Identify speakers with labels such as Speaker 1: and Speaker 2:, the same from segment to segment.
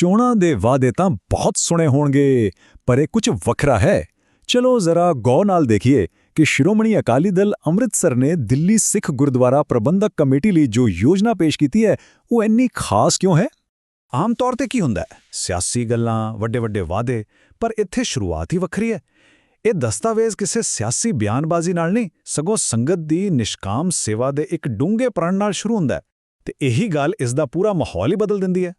Speaker 1: ਚੋਣਾਂ ਦੇ ਵਾਅਦੇ ਤਾਂ ਬਹੁਤ ਸੁਣੇ ਹੋਣਗੇ, ਪਰ ਇਹ ਕੁਝ ਵੱਖਰਾ ਹੈ। ਚਲੋ ਜ਼ਰਾ ਗੌਰ ਨਾਲ ਦੇਖੀਏ ਕਿ ਸ਼੍ਰੋਮਣੀ ਅਕਾਲੀ ਦਲ ਅੰਮ੍ਰਿਤਸਰ ਨੇ ਦਿੱਲੀ ਸਿੱਖ ਗੁਰਦੁਆਰਾ ਪ੍ਰਬੰਧਕ ਕਮੇਟੀ ਲਈ ਜੋ ਯੋਜਨਾ ਪੇਸ਼ ਕੀਤੀ ਹੈ, ਉਹ ਇੰਨੀ ਖਾਸ ਕਿਉਂ ਹੈ? ਆਮ ਤੌਰ ਤੇ ਕੀ ਹੁੰਦਾ ਹੈ? ਸਿਆਸੀ ਗੱਲਾਂ ਵੱਡੇ ਵੱਡੇ ਵਾਅਦੇ, ਪਰ ਇੱਥੇ ਸ਼ੁਰੂਆਤ ਹੀ ਵੱਖਰੀ ਹੈ। ਇਹ ਦਸਤਾਵੇਜ਼ ਕਿਸੇ ਸਿਆਸੀ ਬਿਆਨਬਾਜ਼ੀ ਨਾਲ ਨਹੀਂ, ਸਗੋਂ ਸੰਗਤ ਦੀ ਨਿਸ਼ਕਾਮ ਸੇਵਾ ਦੇ ਇੱਕ ਡੂੰਘੇ ਪ੍ਰਣ ਨਾਲ ਸ਼ੁਰੂ ਹੁੰਦਾ ਹੈ। ਤੇ ਇਹੀ ਗੱਲ ਇਸ ਦਾ ਪੂਰਾ ਮਾਹੌਲ ਹੀ ਬਦਲ ਦਿੰਦੀ ਹੈ।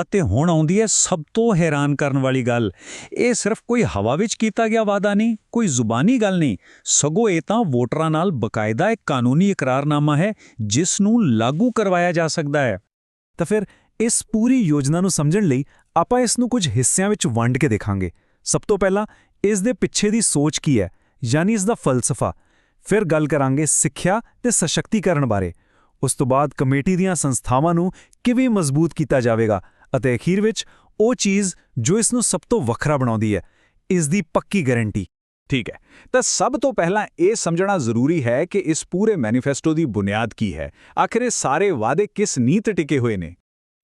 Speaker 2: ਅਤੇ ਹੁਣ ਆਉਂਦੀ ਹੈ ਸਭ ਤੋਂ ਹੈਰਾਨ ਕਰਨ ਵਾਲੀ ਗੱਲ। ਇਹ ਸਿਰਫ ਕੋਈ ਹਵਾ ਵਿੱਚ ਕੀਤਾ ਗਿਆ ਵਾਅਦਾ ਨਹੀਂ, ਕੋਈ ਜ਼ੁਬਾਨੀ ਗੱਲ ਨਹੀਂ। ਸਗੋਂ ਇਹ ਤਾਂ ਵੋਟਰਾਂ ਨਾਲ ਬਕਾਇਦਾ ਇੱਕ ਕਾਨੂੰਨੀ ਇਕਰਾਰਨਾਮਾ ਹੈ, ਜਿਸ ਨੂੰ ਲਾਗੂ ਕਰਵਾਇਆ ਜਾ ਸਕਦਾ ਹੈ।
Speaker 1: ਤਾਂ ਫਿਰ ਇਸ ਪੂਰੀ ਯੋਜਨਾ ਨੂੰ ਸਮਝਣ ਲਈ ਆਪਾਂ ਇਸ ਨੂੰ ਕੁਝ ਹਿੱਸਿਆਂ ਵਿੱਚ ਵੰਡ ਕੇ ਦੇਖਾਂਗੇ। ਸਭ ਤੋਂ ਪਹਿਲਾਂ ਇਸ ਦੇ ਪਿੱਛੇ ਦੀ ਸੋਚ ਕੀ ਹੈ? ਯਾਨੀ ਇਸ ਦਾ ਫਲਸਫਾ। ਫਿਰ ਗੱਲ ਕਰਾਂਗੇ ਸਿੱਖਿਆ ਤੇ ਸਸ਼ਕਤੀਕਰਨ ਬਾਰੇ। ਉਸ ਤੋਂ ਬਾਅਦ ਕਮੇਟੀ ਦੀਆਂ ਸੰਸਥਾਵਾਂ ਨੂੰ ਕਿਵੇਂ ਮਜ਼ਬੂਤ ਕੀਤਾ ਜਾਵੇਗਾ? ਅਤੇ ਅਖੀਰ ਵਿੱਚ ਉਹ ਚੀਜ਼ ਜੋ ਇਸ ਨੂੰ ਸਭ ਤੋਂ ਵੱਖਰਾ ਬਣਾਉਂਦੀ ਹੈ ਇਸ ਦੀ ਪੱਕੀ ਗਾਰੰਟੀ।
Speaker 3: ਠੀਕ ਹੈ, ਤਾਂ ਸਭ ਤੋਂ ਪਹਿਲਾਂ ਇਹ ਸਮਝਣਾ ਜ਼ਰੂਰੀ ਹੈ ਕਿ ਇਸ ਪੂਰੇ ਮੈਨੀਫੈਸਟੋ ਦੀ ਬੁਨਿਆਦ ਕੀ ਹੈ। ਆਖਿਰ ਇਹ ਸਾਰੇ ਵਾਅਦੇ ਕਿਸ ਨੀਤ ਟਿਕੇ ਹੋਏ ਨੇ?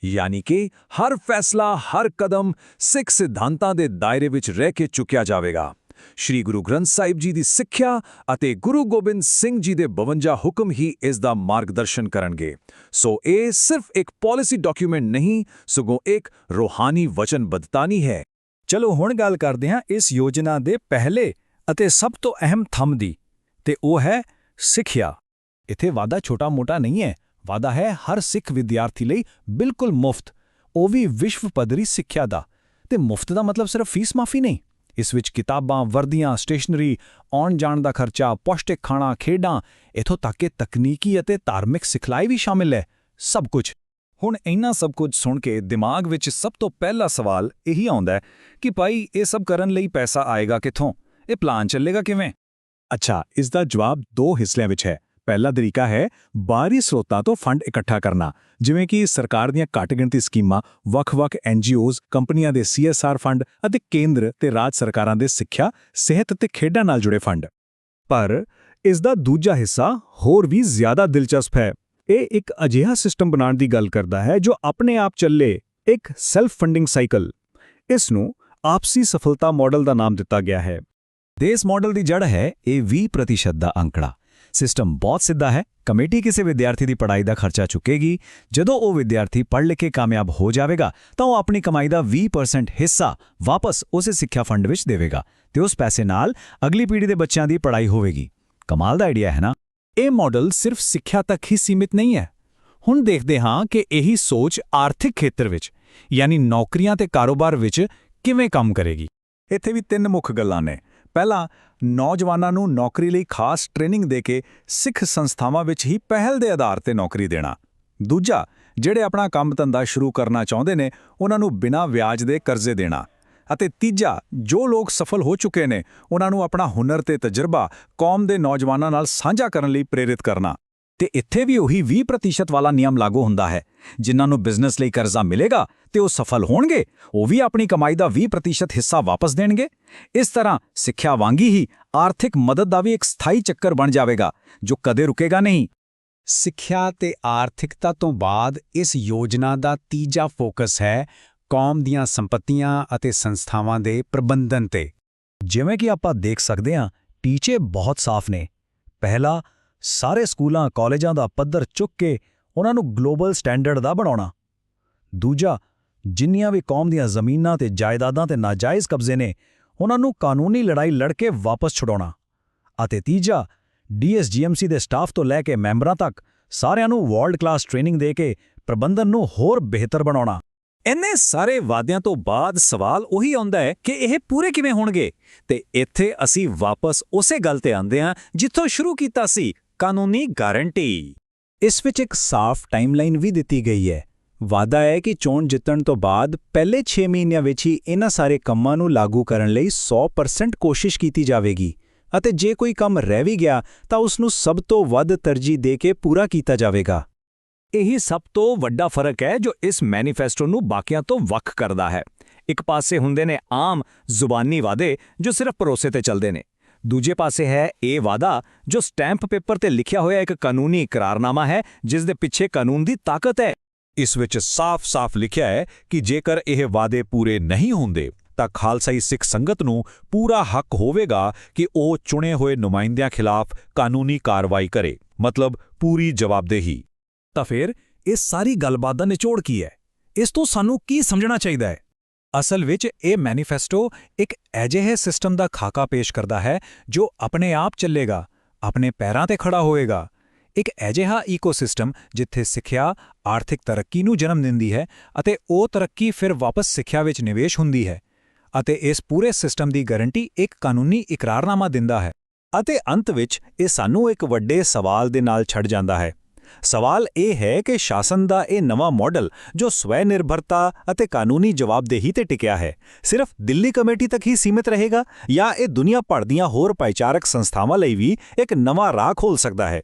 Speaker 3: ਯਾਨੀ ਕਿ ਹਰ ਫੈਸਲਾ, ਹਰ ਕਦਮ ਸਿੱਖ ਸਿਧਾਂਤਾਂ ਦੇ ਦਾਇਰੇ ਵਿੱਚ ਰਹਿ ਕੇ ਚੁੱਕਿਆ ਜਾਵੇਗਾ। ਸ਼੍ਰੀ ਗੁਰੂ ਗ੍ਰੰਥ ਸਾਹਿਬ ਜੀ ਦੀ ਸਿੱਖਿਆ ਅਤੇ ਗੁਰੂ ਗੋਬਿੰਦ ਸਿੰਘ ਜੀ ਦੇ 52 ਹੁਕਮ ਹੀ ਇਸ ਦਾ ਮਾਰਗਦਰਸ਼ਨ ਕਰਨਗੇ। ਸੋ ਇਹ ਸਿਰਫ ਇੱਕ ਪਾਲਿਸੀ ਡਾਕੂਮੈਂਟ ਨਹੀਂ, ਸਗੋਂ ਇੱਕ ਰੋਹਾਨੀ ਵਚਨਬੱਧਤਾ ਨਹੀਂ ਹੈ।
Speaker 1: ਚਲੋ ਹੁਣ ਗੱਲ ਕਰਦੇ ਹਾਂ ਇਸ ਯੋਜਨਾ ਦੇ ਪਹਿਲੇ ਅਤੇ ਸਭ ਤੋਂ ਅਹਿਮ ਥੰਮ ਦੀ, ਤੇ ਉਹ ਹੈ ਸਿੱਖਿਆ। ਇੱਥੇ ਵਾਦਾ ਛੋਟਾ-ਮੋਟਾ ਨਹੀਂ ਹੈ ਵਾਦਾ ਹੈ ਹਰ ਸਿੱਖ ਵਿਦਿਆਰਥੀ ਲਈ ਬਿਲਕੁਲ ਮੁਫਤ, ਉਹ ਵੀ ਵਿਸ਼ਵ ਪੱਧਰੀ ਸਿੱਖਿਆ ਦਾ। ਤੇ ਮੁਫਤ ਦਾ ਮਤਲਬ ਸਿਰਫ ਫੀਸ ਮਾਫੀ ਨਹੀਂ। ਇਸ ਵਿੱਚ ਕਿਤਾਬਾਂ, ਵਰਦੀਆਂ, ਸਟੇਸ਼ਨਰੀ ਆਉਣ ਜਾਣ ਦਾ ਖਰਚਾ, ਪੌਸ਼ਟਿਕ ਖਾਣਾ, ਖੇਡਾਂ, ਇਥੋਂ ਤੱਕ ਕਿ ਤਕਨੀਕੀ ਅਤੇ ਧਾਰਮਿਕ ਸਿਖਲਾਈ ਵੀ ਸ਼ਾਮਿਲ ਹੈ। ਸਭ ਕੁਝ। ਹੁਣ ਇੰਨਾ ਸਭ ਕੁਝ ਸੁਣ ਕੇ ਦਿਮਾਗ ਵਿੱਚ ਸਭ ਤੋਂ ਪਹਿਲਾ ਸਵਾਲ ਇਹੀ ਆਉਂਦਾ ਹੈ ਕਿ ਭਾਈ, ਇਹ ਸਭ ਕਰਨ ਲਈ ਪੈਸਾ ਆਏਗਾ ਕਿੱਥੋਂ? ਇਹ ਪਲਾਨ ਚੱਲੇਗਾ ਕਿਵੇਂ? ਅੱਛਾ, ਇਸ ਦਾ ਜਵਾਬ ਦੋ ਹਿੱਸਿਆਂ ਵਿੱਚ ਹੈ। ਪਹਿਲਾ ਤਰੀਕਾ ਹੈ ਬਾਹਰੀ ਸਰੋਤਾਂ ਤੋਂ ਫੰਡ ਇਕੱਠਾ ਕਰਨਾ, ਜਿਵੇਂ ਕਿ ਸਰਕਾਰ ਦੀਆਂ ਘੱਟ ਗਿਣਤੀ ਸਕੀਮਾਂ, ਵੱਖ-ਵੱਖ ਐਨਜੀਓਜ਼ ਕੰਪਨੀਆਂ ਦੇ ਸੀਐਸਆਰ ਫੰਡ ਅਤੇ ਕੇਂਦਰ ਤੇ ਰਾਜ ਸਰਕਾਰਾਂ ਦੇ ਸਿੱਖਿਆ, ਸਿਹਤ ਅਤੇ ਖੇਡਾਂ ਨਾਲ ਜੁੜੇ ਫੰਡ। ਪਰ ਇਸ ਦਾ ਦੂਜਾ ਹਿੱਸਾ ਹੋਰ ਵੀ ਜ਼ਿਆਦਾ ਦਿਲਚਸਪ ਹੈ। ਇਹ ਇੱਕ ਅਜਿਹਾ ਸਿਸਟਮ ਬਣਾਉਣ ਦੀ ਗੱਲ ਕਰਦਾ ਹੈ ਜੋ ਆਪਣੇ ਆਪ ਚੱਲੇ ਇੱਕ ਸੈਲਫ ਫੰਡਿੰਗ ਸਾਈਕਲ ਇਸ ਨੂੰ ਆਪਸੀ ਸਫਲਤਾ ਮਾਡਲ ਦਾ ਨਾਮ ਦਿੱਤਾ ਗਿਆ ਹੈ। ਦੇਸ ਮਾਡਲ ਦੀ ਜੜ ਹੈ ਇਹ 20% ਦਾ ਅੰਕੜਾ। ਸਿਸਟਮ ਬਹੁਤ ਸਿੱਧਾ ਹੈ। ਕਮੇਟੀ ਕਿਸੇ ਵਿਦਿਆਰਥੀ ਦੀ ਪੜ੍ਹਾਈ ਦਾ ਖਰਚਾ ਚੁੱਕੇਗੀ। ਜਦੋਂ ਉਹ ਵਿਦਿਆਰਥੀ ਪੜ੍ਹ ਲਿਖ ਕੇ ਕਾਮਯਾਬ ਹੋ ਜਾਵੇਗਾ, ਤਾਂ ਉਹ ਆਪਣੀ ਕਮਾਈ ਦਾ 20% ਹਿੱਸਾ ਵਾਪਸ ਉਸੇ ਸਿੱਖਿਆ ਫੰਡ ਵਿੱਚ ਦੇਵੇਗਾ ਤੇ ਉਸ ਪੈਸੇ ਨਾਲ ਅਗਲੀ ਪੀੜ੍ਹੀ ਦੇ ਬੱਚਿਆਂ ਦੀ ਪੜ੍ਹਾਈ ਹੋਵੇਗੀ। ਕਮਾਲ ਦਾ ਆਈਡੀਆ ਹੈ ਨਾ? ਇਹ ਮਾਡਲ ਸਿਰਫ ਸਿੱਖਿਆ ਤੱਕ ਹੀ ਸੀਮਿਤ ਨਹੀਂ ਹੈ। ਹੁਣ ਦੇਖਦੇ ਹਾਂ ਕਿ ਇਹੀ ਸੋਚ ਆਰਥਿਕ ਖੇਤਰ ਵਿੱਚ, ਯਾਨੀ ਨੌਕਰੀਆਂ ਤੇ ਕਾਰੋਬਾਰ ਵਿੱਚ ਕਿਵੇਂ ਕੰਮ ਕਰੇਗੀ। ਇੱਥੇ ਵੀ ਤਿੰਨ ਮੁੱਖ ਗੱਲਾਂ ਨੇ। ਪਹਿਲਾਂ ਨੌਜਵਾਨਾਂ ਨੂੰ ਨੌਕਰੀ ਲਈ ਖਾਸ ਟ੍ਰੇਨਿੰਗ ਦੇ ਕੇ ਸਿੱਖ ਸੰਸਥਾਵਾਂ ਵਿੱਚ ਹੀ ਪਹਿਲ ਦੇ ਆਧਾਰ ਤੇ ਨੌਕਰੀ ਦੇਣਾ। ਦੂਜਾ, ਜਿਹੜੇ ਆਪਣਾ ਕੰਮ ਧੰਦਾ ਸ਼ੁਰੂ ਕਰਨਾ ਚਾਹੁੰਦੇ ਨੇ, ਉਹਨਾਂ ਨੂੰ ਬਿਨਾਂ ਵਿਆਜ ਦੇ ਕਰਜ਼ੇ ਦੇਣਾ। ਅਤੇ ਤੀਜਾ, ਜੋ ਲੋਕ ਸਫਲ ਹੋ ਚੁੱਕੇ ਨੇ, ਉਹਨਾਂ ਨੂੰ ਆਪਣਾ ਹੁਨਰ ਤੇ ਤਜਰਬਾ ਕੌਮ ਦੇ ਨੌਜਵਾਨਾਂ ਨਾਲ ਸਾਂਝਾ ਕਰਨ ਲਈ ਪ੍ਰੇਰਿਤ ਕਰਨਾ। ਤੇ ਇੱਥੇ ਵੀ ਉਹੀ 20% ਵਾਲਾ ਨਿਯਮ ਲਾਗੂ ਹੁੰਦਾ ਹੈ। ਜਿਨ੍ਹਾਂ ਨੂੰ ਬਿਜ਼ਨਸ ਲਈ ਕਰਜ਼ਾ ਮਿਲੇਗਾ ਤੇ ਉਹ ਸਫਲ ਹੋਣਗੇ, ਉਹ ਵੀ ਆਪਣੀ ਕਮਾਈ ਦਾ 20% ਹਿੱਸਾ ਵਾਪਸ ਦੇਣਗੇ। ਇਸ ਤਰ੍ਹਾਂ ਸਿੱਖਿਆ ਵਾਂਗੀ ਹੀ ਆਰਥਿਕ ਮਦਦ ਦਾ ਵੀ ਇੱਕ ਸਥਾਈ ਚੱਕਰ ਬਣ ਜਾਵੇਗਾ, ਜੋ ਕਦੇ ਰੁਕੇਗਾ ਨਹੀਂ।
Speaker 4: ਸਿੱਖਿਆ ਤੇ ਆਰਥਿਕਤਾ ਤੋਂ ਬਾਅਦ ਇਸ ਯੋਜਨਾ ਦਾ ਤੀਜਾ ਫੋਕਸ ਹੈ ਕੌਮ ਦੀਆਂ ਸੰਪਤੀਆਂ ਅਤੇ ਸੰਸਥਾਵਾਂ ਦੇ ਪ੍ਰਬੰਧਨ ਤੇ।
Speaker 1: ਜਿਵੇਂ ਕਿ ਆਪਾਂ ਦੇਖ ਸਕਦੇ ਹਾਂ, ਟੀਚੇ ਬਹੁਤ ਸਾਫ਼ ਨੇ। ਪਹਿਲਾ ਸਾਰੇ ਸਕੂਲਾਂ, ਕਾਲਜਾਂ ਦਾ ਪੱਧਰ ਚੁੱਕ ਕੇ ਉਹਨਾਂ ਨੂੰ ਗਲੋਬਲ ਸਟੈਂਡਰਡ ਦਾ ਬਣਾਉਣਾ। ਦੂਜਾ, ਜਿੰਨੀਆਂ ਵੀ ਕੌਮ ਦੀਆਂ ਜ਼ਮੀਨਾਂ ਤੇ ਜਾਇਦਾਦਾਂ ਤੇ ਨਾਜਾਇਜ਼ ਕਬਜ਼ੇ ਨੇ, ਉਹਨਾਂ ਨੂੰ ਕਾਨੂੰਨੀ ਲੜਾਈ ਲੜ ਕੇ ਵਾਪਸ ਛੁਡਾਉਣਾ। ਅਤੇ ਤੀਜਾ, ਡੀਐਸਜੀਐਮਸੀ ਦੇ ਸਟਾਫ ਤੋਂ ਲੈ ਕੇ ਮੈਂਬਰਾਂ ਤੱਕ ਸਾਰਿਆਂ ਨੂੰ ਵਰਲਡ ਕਲਾਸ ਟ੍ਰੇਨਿੰਗ ਦੇ ਕੇ ਪ੍ਰਬੰਧਨ ਨੂੰ ਹੋਰ ਬਿਹਤਰ ਬਣਾਉਣਾ।
Speaker 3: ਇੰਨੇ ਸਾਰੇ ਵਾਅਦਿਆਂ ਤੋਂ ਬਾਅਦ ਸਵਾਲ ਉਹੀ ਆਉਂਦਾ ਹੈ ਕਿ ਇਹ ਪੂਰੇ ਕਿਵੇਂ ਹੋਣਗੇ? ਤੇ ਇੱਥੇ ਅਸੀਂ ਵਾਪਸ ਉਸੇ ਗੱਲ ਤੇ ਆਉਂਦੇ ਹਾਂ ਜਿੱਥੋਂ ਸ਼ੁਰੂ ਕੀਤਾ ਸੀ ਕਾਨੂੰਨੀ ਗਾਰੰਟੀ।
Speaker 1: ਇਸ ਵਿੱਚ ਇੱਕ ਸਾਫ਼ ਟਾਈਮਲਾਈਨ ਵੀ ਦਿੱਤੀ ਗਈ ਹੈ। ਵਾਅਦਾ ਹੈ ਕਿ ਚੋਣ ਜਿੱਤਣ ਤੋਂ ਬਾਅਦ ਪਹਿਲੇ 6 ਮਹੀਨਿਆਂ ਵਿੱਚ ਹੀ ਇਹਨਾਂ ਸਾਰੇ ਕੰਮਾਂ ਨੂੰ ਲਾਗੂ ਕਰਨ ਲਈ 100% ਕੋਸ਼ਿਸ਼ ਕੀਤੀ ਜਾਵੇਗੀ ਅਤੇ ਜੇ ਕੋਈ ਕੰਮ ਰਹਿ ਵੀ ਗਿਆ ਤਾਂ ਉਸ ਨੂੰ ਸਭ ਤੋਂ ਵੱਧ ਤਰਜੀਹ ਦੇ ਕੇ ਪੂਰਾ ਕੀਤਾ ਜਾਵੇਗਾ।
Speaker 3: ਇਹੀ ਸਭ ਤੋਂ ਵੱਡਾ ਫ਼ਰਕ ਹੈ ਜੋ ਇਸ ਮੈਨੀਫੈਸਟੋ ਨੂੰ ਬਾਕੀਆਂ ਤੋਂ ਵੱਖ ਕਰਦਾ ਹੈ। ਇੱਕ ਪਾਸੇ ਹੁੰਦੇ ਨੇ ਆਮ ਜ਼ੁਬਾਨੀ ਵਾਅਦੇ ਜੋ ਸਿਰਫ ਭਰੋਸੇ ਤੇ ਚੱਲਦੇ ਨੇ। ਦੂਜੇ ਪਾਸੇ ਹੈ ਇਹ ਵਾਅਦਾ ਜੋ ਸਟੈਂਪ ਪੇਪਰ ਤੇ ਲਿਖਿਆ ਹੋਇਆ ਇੱਕ ਕਾਨੂੰਨੀ ਇਕਰਾਰਨਾਮਾ ਹੈ, ਜਿਸ ਦੇ ਪਿੱਛੇ ਕਾਨੂੰਨ ਦੀ ਤਾਕਤ ਹੈ। ਇਸ ਵਿੱਚ ਸਾਫ਼-ਸਾਫ਼ ਲਿਖਿਆ ਹੈ ਕਿ ਜੇਕਰ ਇਹ ਵਾਅਦੇ ਪੂਰੇ ਨਹੀਂ ਹੁੰਦੇ, ਤਾਂ ਖਾਲਸਾਈ ਸਿੱਖ ਸੰਗਤ ਨੂੰ ਪੂਰਾ ਹੱਕ ਹੋਵੇਗਾ ਕਿ ਉਹ ਚੁਣੇ ਹੋਏ ਨੁਮਾਇੰਦਿਆਂ ਖਿਲਾਫ ਕਾਨੂੰਨੀ ਕਾਰਵਾਈ ਕਰੇ, ਮਤਲਬ ਪੂਰੀ ਜਵਾਬਦੇਹੀ।
Speaker 1: ਤਾਂ ਫਿਰ ਇਸ ਸਾਰੀ ਗੱਲਬਾਤ ਦਾ ਨਿਚੋੜ ਕੀ ਹੈ? ਇਸ ਤੋਂ ਸਾਨੂੰ ਕੀ ਸਮਝਣਾ ਚਾਹੀਦਾ ਹੈ? ਅਸਲ ਵਿੱਚ ਇਹ ਮੈਨੀਫੈਸਟੋ ਇੱਕ ਅਜਿਹੇ ਸਿਸਟਮ ਦਾ ਖਾਕਾ ਪੇਸ਼ ਕਰਦਾ ਹੈ ਜੋ ਆਪਣੇ ਆਪ ਚੱਲੇਗਾ, ਆਪਣੇ ਪੈਰਾਂ ਤੇ ਖੜਾ ਹੋਏਗਾ। ਇੱਕ ਅਜਿਹਾ ਈਕੋਸਿਸਟਮ ਜਿੱਥੇ ਸਿੱਖਿਆ ਆਰਥਿਕ ਤਰੱਕੀ ਨੂੰ ਜਨਮ ਦਿੰਦੀ ਹੈ ਅਤੇ ਉਹ ਤਰੱਕੀ ਫਿਰ ਵਾਪਸ ਸਿੱਖਿਆ ਵਿੱਚ ਨਿਵੇਸ਼ ਹੁੰਦੀ ਹੈ ਅਤੇ ਇਸ ਪੂਰੇ ਸਿਸਟਮ ਦੀ ਗਾਰੰਟੀ ਇੱਕ ਕਾਨੂੰਨੀ ਇਕਰਾਰਨਾਮਾ ਦਿੰਦਾ ਹੈ
Speaker 3: ਅਤੇ ਅੰਤ ਵਿੱਚ ਇਹ ਸਾਨੂੰ ਇੱਕ ਵੱਡੇ ਸਵਾਲ ਦੇ ਨਾਲ ਛੱਡ ਜਾਂਦਾ ਹੈ। ਸਵਾਲ ਇਹ ਹੈ ਕਿ ਸ਼ਾਸਨ ਦਾ ਇਹ ਨਵਾਂ ਮਾਡਲ ਜੋ ਸਵੈ ਨਿਰਭਰਤਾ ਅਤੇ ਕਾਨੂੰਨੀ ਜਵਾਬਦੇਹੀ ਤੇ ਟਿਕਿਆ ਹੈ, ਸਿਰਫ ਦਿੱਲੀ ਕਮੇਟੀ ਤੱਕ ਹੀ ਸੀਮਿਤ ਰਹੇਗਾ ਜਾਂ ਇਹ ਦੁਨੀਆ ਭਰ ਦੀਆਂ ਹੋਰ ਭਾਈਚਾਰਕ ਸੰਸਥਾਵਾਂ ਲਈ ਵੀ ਇੱਕ ਨਵਾਂ ਰਾਹ ਖੋਲ ਸਕਦਾ ਹੈ?